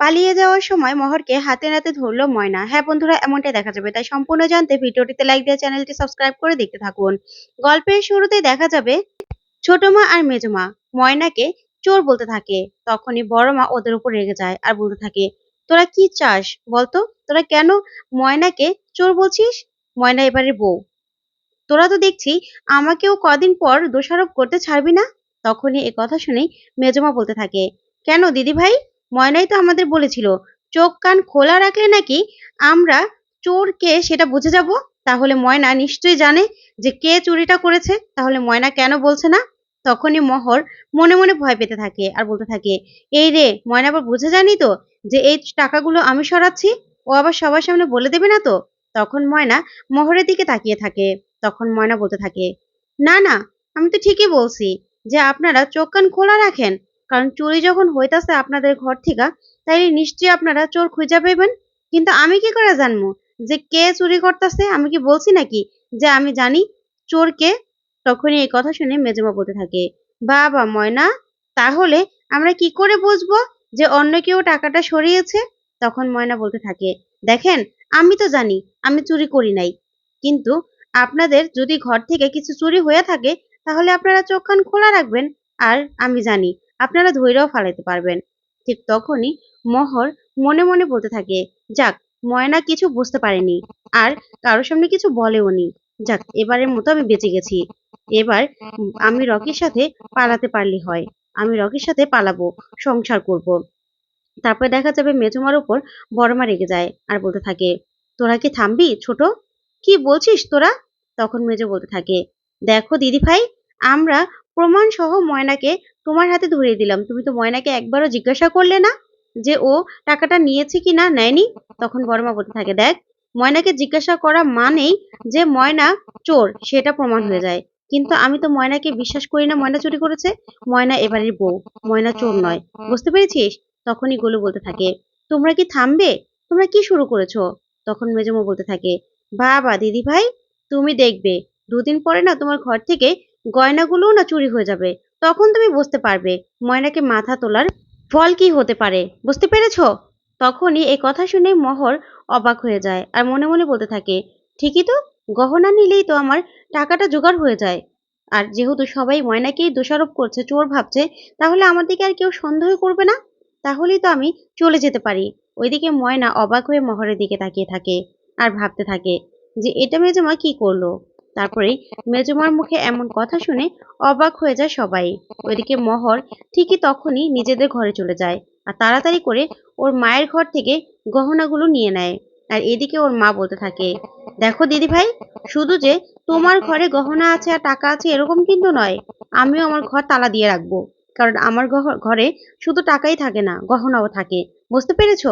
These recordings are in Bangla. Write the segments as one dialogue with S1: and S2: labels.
S1: পালিয়ে যাওয়ার সময় মহরকে হাতে নাতে ধরলো ময়না। হ্যাঁ বন্ধুরা, এমনটাই দেখা যাবে। তাই সম্পূর্ণ জানতে ভিডিওটিতে লাইক দিয়ে চ্যানেলটি সাবস্ক্রাইব করে দেখতে থাকুন। গল্পের শুরুতে দেখা যাবে ছোট মা আর মেজো মা। ময়নাকে চোর বলতে থাকে। তখনই বড় মা ওদের উপর রেগে যায় আর বলতে থাকে, তোরা কি চাস? বলতো, তোরা কেন ময়নাকে চোর বলছিস? ময়না এবারে বউ। তোরা তো দেখছি আমাকেও কদিন পর দোষারোপ করতে ছাড়বি না? তখনই এ কথা শুনেই মেজমা বলতে থাকে, কেন দিদি ভাই ময়নাই তো আমাদের বলেছিল, চোখ কান খোলা রাখলে নাকি আমরা চোর কে সেটা বুঝে যাব? তাহলে ময়না নিশ্চয়ই জানে যে কে চুরিটা করেছে। তাহলে ময়না কেন বলছে না? তখনই মহর মনে মনে ভয় পেতে থাকে আর বলতে থাকে, এই রে, ময়না আবার বুঝে জানি তো যে এই টাকাগুলো আমি সরাচ্ছি? ও আবার সবার সামনে বলে দেবে না তো? তখন ময়না মহরের দিকে তাকিয়ে থাকে। তখন ময়না বলতে থাকে, না না, আমি তো ঠিকই বলছি যে আপনারা চোখ কান খোলা রাখেন। কারণ চুরি যখন হইতাছে আপনাদের ঘর থেকে, তাইলে নিশ্চয়ই আপনারা চোর খুঁজে পাইবেন। কিন্তু আমি কি করে জানব যে কে চুরি করতেছে? আমি কি বলছি নাকি যে আমি জানি চোর কে তখনই এই কথা শুনে মেজমা বলতে থাকে। বাবা ময়না, তাহলে আমরা কি করে বুঝব যে অন্য কেউ টাকাটা সরিয়েছে? তখন ময়না বলতে থাকে, দেখেন, আমি তো জানি, আমি চুরি করি নাই। কিন্তু আপনাদের যদি ঘর থেকে কিছু চুরি হয়ে থাকে, তাহলে আপনারা চোখ কান খোলা রাখবেন। আর আমি জানি আপনারা ধৈর্যও ফালাইতে পারবেন। ঠিক তখনই মহর মনে মনে বলতে থাকে, যাক, ময়না কিছু বুঝতে পারেনি আর কারোর সামনে কিছু বলেও নি। যাক, এবারের মতো আমি বেঁচে গেছি। এবার আমি রকির সাথে পালাতে পারলে হয়। আমি রকির সাথে পালাবো, সংসার করব। তারপর দেখা যাবে মেজমার উপর বড়মা রেগে যায় আর বলতে থাকে, তোরা কি থামবি, ছোট? কি বলছিস তোরা? তখন মেজো বলতে থাকে, দেখো দিদি ভাই আমরা প্রমাণ সহ ময়নাকে তোমার হাতে ধরিয়ে দিলাম। তুমি তো ময়নাকে একবারও জিজ্ঞাসা করলে না যে ও টাকাটা নিয়েছে কি না নেয়নি? তখন বড়মা বলতে থাকে, দেখ, ময়নাকে জিজ্ঞাসা করা মানেই যে ময়না চোর, সেটা প্রমাণ হয়ে যায়। কিন্তু আমি তো ময়নাকে বিশ্বাস করি না ময়না চুরি করেছে। ময়না এবারের বউ, ময়না চোর নয়। বুঝতে পেরেছিস? তখনই গোলু বলতে থাকে, তোমরা কি থামবে? তোমরা কি শুরু করেছ? তখন মেজমো বলতে থাকে, বাবা দিদি ভাই তুমি দেখবে, দুদিন পরে না তোমার ঘর থেকে গয়নাগুলোও না চুরি হয়ে যাবে। তখন তুমি বুঝতে পারবে ময়নাকে মাথা তোলার ফল কি হতে পারে। বুঝতে পেরেছ? তখনই এই কথা শুনে মহর অবাক হয়ে যায় আর মনে মনে বলতে থাকে, ঠিকই তো, গহনা নিলেই তো আমার টাকাটা জোগাড় হয়ে যায়। আর যেহেতু সবাই ময়নাকেই দোষারোপ করছে, চোর ভাবছে, তাহলে আমার দিকে আর কেউ সন্দেহ করবে না? তাহলেই তো আমি চলে যেতে পারি। ওইদিকে ময়না অবাক হয়ে মহরের দিকে তাকিয়ে থাকে আর ভাবতে থাকে যে, এটা মেজমা কি করল? তারপরে মেজমার মুখে এমন কথা শুনে অবাক হয়ে যায় সবাই। ওইদিকে মহর ঠিকই তখনই নিজেদের ঘরে চলে যায় আর তাড়াতাড়ি করে ওর মায়ের ঘর থেকে গহনাগুলো নিয়ে নেয় আর এদিকে ওর মা বলতে থাকে, দেখো দিদি ভাই শুধু যে তোমার ঘরে গহনা আছে আর টাকা আছে এরকম কিন্তু নয়। আমিও আমার ঘর তালা দিয়ে রাখব। কারণ আমার ঘরে শুধু টাকাই থাকে না, গহনাও থাকে। বুঝতে পেরেছ?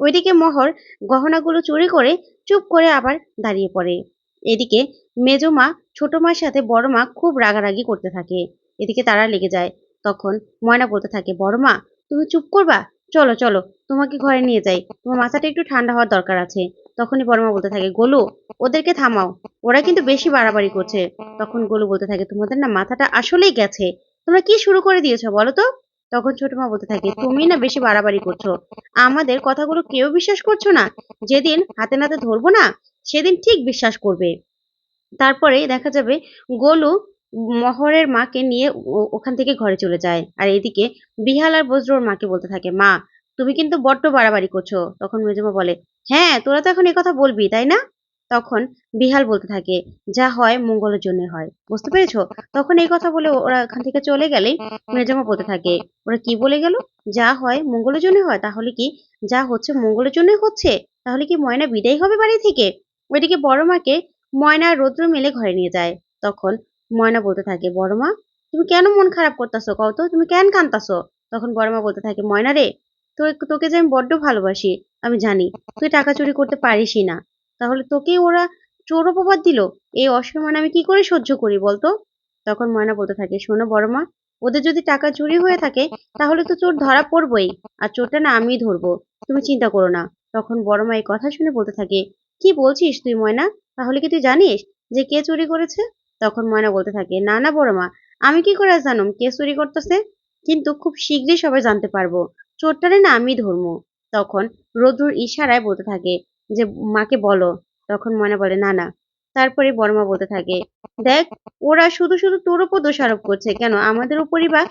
S1: ওইদিকে মহর গহনাগুলো চুরি করে চুপ করে আবার দাঁড়িয়ে পড়ে। এদিকে মেজো মা, ছোট মার সাথে বড় মা খুব রাগারাগি করতে থাকে। এদিকে তারা লেগে যায়। তখন ময়না বলতে থাকে, বড় মা, তুমি চুপ করবা? চলো চলো, তোমাকে ঘরে নিয়ে যাই। তোমার মাথাটা একটু ঠান্ডা হওয়ার দরকার আছে। তখনই বড় মা বলতে থাকে, গোলু, ওদেরকে থামাও। ওরা কিন্তু বেশি বাড়াবাড়ি করছে। তখন গোলু বলতে থাকে, তোমাদের না মাথাটা আসলেই গেছে। তোমরা কি শুরু করে দিয়েছ বলো তো? তখন ছোট মা বলতে থাকে তুমি না বেশি বাড়াবাড়ি করছ। আমাদের কথাগুলো কেউ বিশ্বাস করছ না? যেদিন হাতে নাতে ধরবো না সেদিন ঠিক বিশ্বাস করবে। তারপরে দেখা যাবে গোলু মহরের মাকে নিয়ে ওখান থেকে ঘরে চলে যায়। আর এদিকে বিহাল আর বজ্রর মাকে বলতে থাকে, মা, তুমি কিন্তু বড্ড বাড়াবাড়ি করছ। তখন মেজমা বলে হ্যাঁ তোরা তো এখন কথা বলবি, তাই না? তখন বিহাল বলতে থাকে, যা হয় মঙ্গলের জন্য হয়। বুঝতে পেরেছ? তখন এই কথা বলে ওরা এখান থেকে চলে গেলেই মেজমা বলতে থাকে, ওরা কি বলে গেল? যা হয় মঙ্গলের জন্য হয়, তাহলে কি যা হচ্ছে মঙ্গলের জন্যই হচ্ছে? তাহলে কি ময়না বিদায় হবে বাড়ি থেকে? ওইদিকে বড় মাকে ময়না রৌদ্র মেলে ঘরে নিয়ে যায়। তখন ময়না বলতে থাকে, বড় মা, তুমি কেন মন খারাপ করতেছো? কত তুমি কেন কানতাছো তখন বড় মা বলতে থাকে, ময়না রে তো তোকে যে আমি বড্ড ভালোবাসি, আমি জানি, তুই টাকা চুরি করতে পারিসই না। তাহলে তোকে ওরা চোর অপবাদ দিল? এই অসম্মান আমি কি করে সহ্য করি বলতো? তখন ময়না বলতে থাকে, শোনো বড় মা, ওদের যদি টাকা চুরি হয়ে থাকে, তাহলে তো চোর ধরা পড়বই, আর চোরটা না আমি ধরবো, তুমি চিন্তা করো না। তখন বড় মা এই কথা শুনে বলতে থাকে কি বলছিস তুই ময়না? তাহলে কি তুই জানিস যে কে চুরি করেছে? তখন ময়না বলতে থাকে, না না বড় মা, আমি কি করে জানো কে চুরি করতেছে? কিন্তু খুব শীঘ্রই সবাই জানতে পারব, চোরটারে না আমি ধর্ম। তখন রোদ্রুর ইশারায় বলতে থাকে যে, মাকে বলো। তখন ময়না বলে, না না। তারপরে বড়মা বলতে থাকে দেখ, ওরা শুধু শুধু তোর উপর দোষারোপ করছে। কেন? আমাদের উপরই বা,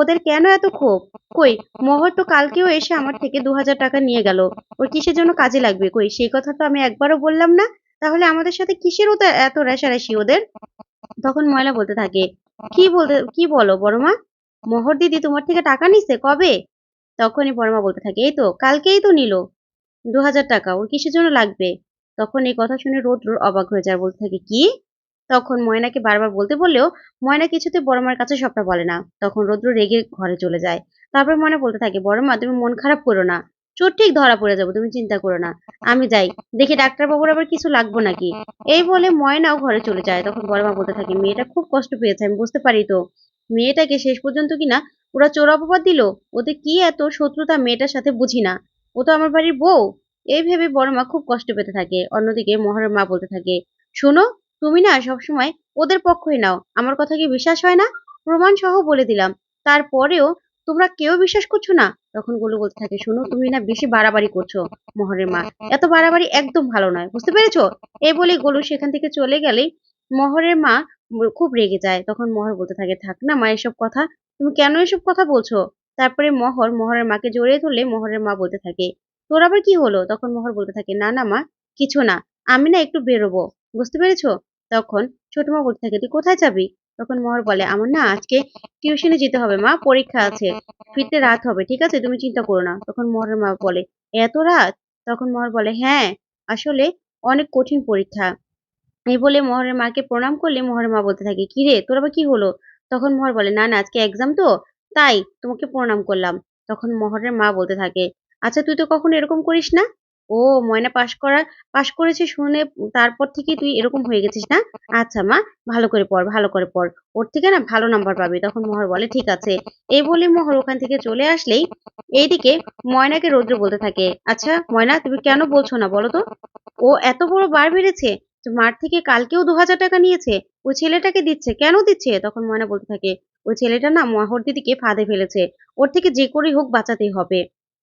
S1: ওদের কেন এত ক্ষোভ? কই, মোহর তো কালকেও এসে আমার থেকে দু হাজার টাকা নিয়ে গেল। ওর কিসের জন্য কাজে লাগবে? কই, সেই কথা তো আমি একবারও বললাম না। তাহলে আমাদের সাথে কিসের ওদের এত রেশারেশি ওদের? তখন ময়লা বলতে থাকে, কি বলতে, কি বলো বড়মা? মোহর দিদি তোমার থেকে টাকা নিছে? কবে? তখনই বড়মা বলতে থাকে, এই তো, কালকেই তো নিল। দু হাজার টাকা, ওর কিসের জন্য লাগবে? তখন এই কথা শুনে রোদ্রুর অবাক হয়ে যায়, বলতে থাকে, কি? তখন ময়নাকে বারবার বলতে বললেও ময়না কিছুতে বড়মার কাছে সবটা বলে না। তখন রৌদ্র রেগে ঘরে চলে যায়। তারপর ময়না বলতে থাকে, বড়মা, তুমি মন খারাপ করো না। চোর ঠিক ধরা পড়ে যাব, তুমি চিন্তা করো না। আমি যাই। দেখি ডাক্তারবাবুর আবার কিছু লাগবো নাকি? এই বলে ময়নাও ঘরে চলে যায়। তখন বড়মা বলতে থাকে, মেয়েটা খুব কষ্ট পেয়েছে, আমি বুঝতে পারি তো। মেয়েটাকে শেষ পর্যন্ত কিনা ওরা চোর অপবাদ দিল? ওতে কি এত শত্রুতা মেয়েটার সাথে বুঝি না। ও তো আমার বাড়ির বউ। এই ভেবে বড় মা খুব কষ্ট পেতে থাকে। অন্যদিকে মহরের মা বলতে থাকে, শোনো তুমি না সবসময় ওদের পক্ষই নাও। আমার কথা কি বিশ্বাস হয় না? প্রমাণ সহ বলে দিলাম। তারপরেও তোমরা কেউ বিশ্বাস করছ না? তখন গোলু বলতে থাকে, শুনো, তুমি না বেশি বাড়াবাড়ি করছ মহরের মা। এত বাড়াবাড়ি একদম ভালো নয়, বুঝতে পেরেছ? এই বলে গোলু সেখান থেকে চলে গেলেই মহরের মা খুব রেগে যায়। তখন মহর বলতে থাকে, থাক না মা, এসব কথা, তুমি কেন এসব কথা বলছো? তারপরে মহর মহরের মাকে জড়িয়ে ধরলে মহরের মা বলতে থাকে, তোর আবার কি হলো? তখন মহর বলতে থাকে, না না মা, কিছু না। আমি না একটু বেরোবো। বুঝতে পেরেছ? তখন ছোট মা বলতে থাকে, তুই কোথায় যাবি? তখন মহর বলে, আমার না আজকে টিউশনে যেতে হবে মা, পরীক্ষা আছে। ফিরতে রাত হবে, ঠিক আছে? তুমি চিন্তা করো না। তখন মহরের মা বলে, এত রাত? তখন মহর বলে হ্যাঁ আসলে অনেক কঠিন পরীক্ষা। এই বলে মহরের মাকে প্রণাম করলে মহরের মা বলতে থাকে, কি রে, তোর আবার কি হলো? তখন মহর বলে, না না, আজকে এক্সাম তো, তাই তোমাকে প্রণাম করলাম। তখন মহরের মা বলতে থাকে আচ্ছা তুই তো কখনো এরকম করিস না? ও ময়না পাশ করা, পাশ করেছে শুনে তারপর থেকে তুই এরকম হয়ে গেছিস না? আচ্ছা মা, ভালো করে পড়, ভালো করে পড়। ওর থেকে না ভালো নাম্বার পাবি। তখন মোহর বলে, ঠিক আছে। এই বলে মোহর ওখান থেকে চলে আসলেই এইদিকে ময়নাকে রৌদ্র বলতে থাকে আচ্ছা ময়না, তুমি কেন বলছো না বলো তো? ও এত বড় বার বেড়েছে মার থেকে কালকেও দু হাজার টাকা নিয়েছে। ওই ছেলেটাকে দিচ্ছে, কেন দিচ্ছে? তখন ময়না বলতে থাকে, ওই ছেলেটা না মহর দিদিকে ফাঁদে ফেলেছে। ওর থেকে যে করেই হোক বাঁচাতেই হবে।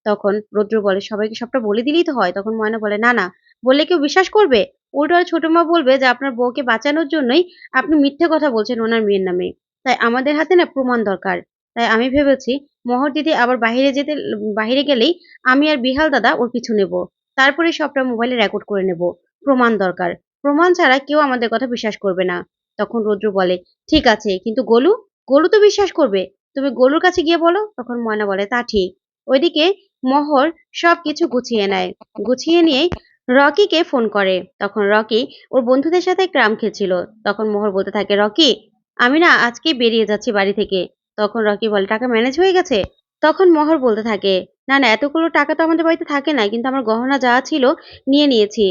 S1: তখন রৌদ্র বলে, সবাইকে সবটা বলে দিলেই তো হয়। তখন ময়না বলে, না না, বললে কেউ বিশ্বাস করবে? উল্টো ছোট মা বলবে যে, আপনার বউকে বাঁচানোর জন্যই আপনি মিথ্যে কথা বলছেন ওনার মেয়ের নামে। তাই আমাদের হাতে না প্রমাণ দরকার। তাই আমি ভেবেছি, মোহর দিদি আবার বাহিরে যেতে বাহিরে গেলেই আমি আর বিহাল দাদা ওর পিছু নেব। তারপরে সবটা মোবাইলে রেকর্ড করে নেব। প্রমাণ দরকার। প্রমাণ ছাড়া কেউ আমাদের কথা বিশ্বাস করবে না। তখন রৌদ্র বলে, ঠিক আছে, কিন্তু গোলু? গোলু তো বিশ্বাস করবে। তুমি গোলুর কাছে গিয়ে বলো। তখন ময়না বলে, তা ঠিক। ওইদিকে মহর সবকিছু গুছিয়ে নেয়। গুছিয়ে নিয়ে রকিকে ফোন করে। তখন রকি ওর বন্ধুদের সাথে ক্রাম খেলছিল তখন মোহর বলতে থাকে, রকি, আমি না আজকে বেরিয়ে যাচ্ছি বাড়ি থেকে। তখন রকি বলে, টাকা ম্যানেজ হয়ে গেছে? তখন মোহর বলতে থাকে, না না, এতগুলো টাকা তো আমাদের বাড়িতে থাকে না কিন্তু আমার গহনা যা ছিল নিয়ে নিয়েছি।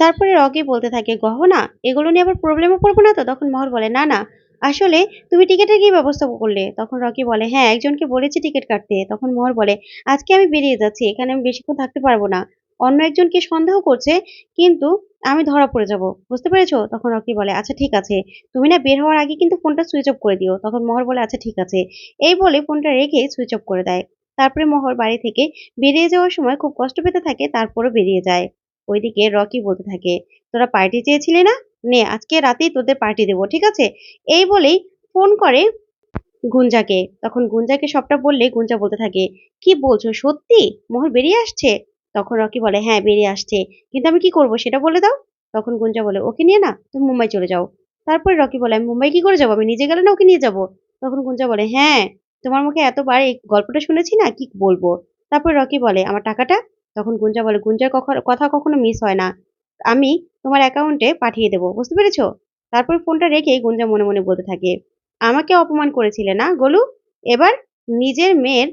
S1: তারপরে রকি বলতে থাকে, গহনা? এগুলো নিয়ে আবার প্রবলেমে পড়ব না তো? তখন মোহর বলে, না না আসলে তুমি টিকিটের কি ব্যবস্থা করলে? তখন রকি বলে হ্যাঁ একজনকে বলেছি টিকিট কাটতে। তখন মোহর বলে, আজকে আমি বেরিয়ে যাচ্ছি, এখানে আমি বেশিক্ষণ থাকতে পারব না। অন্য একজনকে সন্দেহ করছে, কিন্তু আমি ধরা পড়ে যাব। বুঝতে পেরেছ? তখন রকি বলে আচ্ছা ঠিক আছে। তুমি না বের হওয়ার আগে কিন্তু ফোনটা সুইচ অফ করে দিও। তখন মোহর বলে আচ্ছা ঠিক আছে। এই বলে ফোনটা রেখে সুইচ অফ করে দেয়। তারপরে মোহর বাড়ি থেকে বেরিয়ে যাওয়ার সময় খুব কষ্ট পেতে থাকে, তারপরও বেরিয়ে যায়। ওইদিকে রকি বলতে থাকে, তোরা পার্টি চেয়েছিলি না? নে, আজকে রাতেই তোদের পার্টি দেবো, ঠিক আছে? এই বলেই ফোন করে গুঞ্জাকে। তখন গুঞ্জাকে সবটা বললে গুঞ্জা বলতে থাকে, কি বলছো, সত্যি? মোহর বেরিয়ে আসছে? তখন রকি বলে হ্যাঁ বেরিয়ে আসছে। কিন্তু আমি কি করব, সেটা বলে দাও? তখন গুঞ্জা বলে, ওকে নিয়ে না, তুমি মুম্বাই চলে যাও। তারপরে রকি বলে, আমি মুম্বাই কি করে যাব? আমি নিজে গেলে না ওকে নিয়ে যাব? তখন গুঞ্জা বলে হ্যাঁ তোমার মুখে এতবার এই গল্পটা শুনেছি না, কি বলব? তারপর রকি বলে, আমার টাকাটা? তখন গুঞ্জা বলে, গুঞ্জার কথা কখনো মিস হয় না। আমি তোমার অ্যাকাউন্টে পাঠিয়ে দেবো, বুঝতে পেরেছ? তারপর ফোনটা রেখে গুঞ্জা মনে মনে বলতে থাকে, আমাকে অপমান করেছিলে না, গোলু? এবার নিজের মেয়ের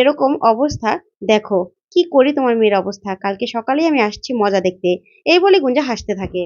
S1: এরকম অবস্থা দেখো, কি করি তোমার মেয়ের অবস্থা? কালকে সকালেই আমি আসছি মজা দেখতে। এই বলে গুঞ্জা হাসতে থাকে।